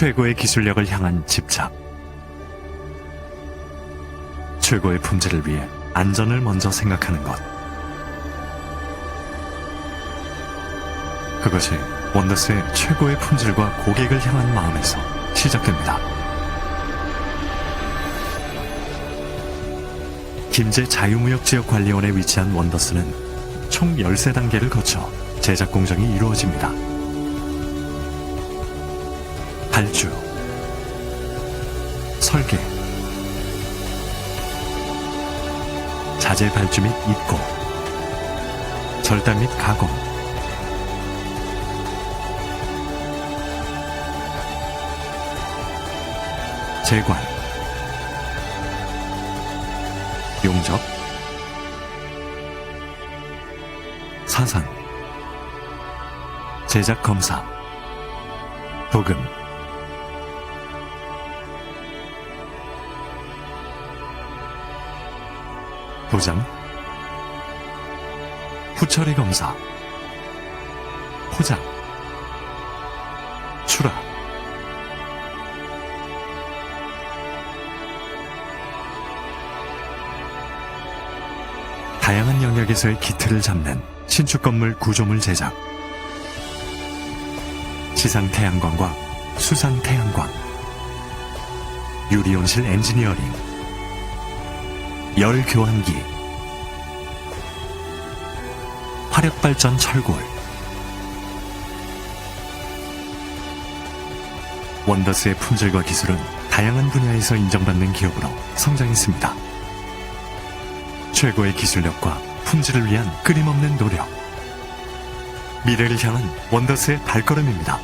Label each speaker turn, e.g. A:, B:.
A: 최고의 기술력을 향한 집착. 최고의 품질을 위해 안전을 먼저 생각하는 것. 그것이 원더스의 최고의 품질과 고객을 향한 마음에서 시작됩니다. 김제 자유무역지역관리원에 위치한 원더스는 총 13단계를 거쳐 제작 공정이 이루어집니다. 발주, 설계, 자재 발주 및 입고, 절단 및 가공, 재관, 용접, 사상, 제작 검사, 도금, 도장, 후처리 검사, 포장, 출하, 다양한 영역에서의 기틀을 잡는 신축 건물 구조물 제작, 지상 태양광과 수산 태양광, 유리온실 엔지니어링, 열 교환기, 화력 발전 철골, 원더스의 품질과 기술은 다양한 분야에서 인정받는 기업으로 성장했습니다. 최고의 기술력과 품질을 위한 끊임없는 노력. 미래를 향한 원더스의 발걸음입니다.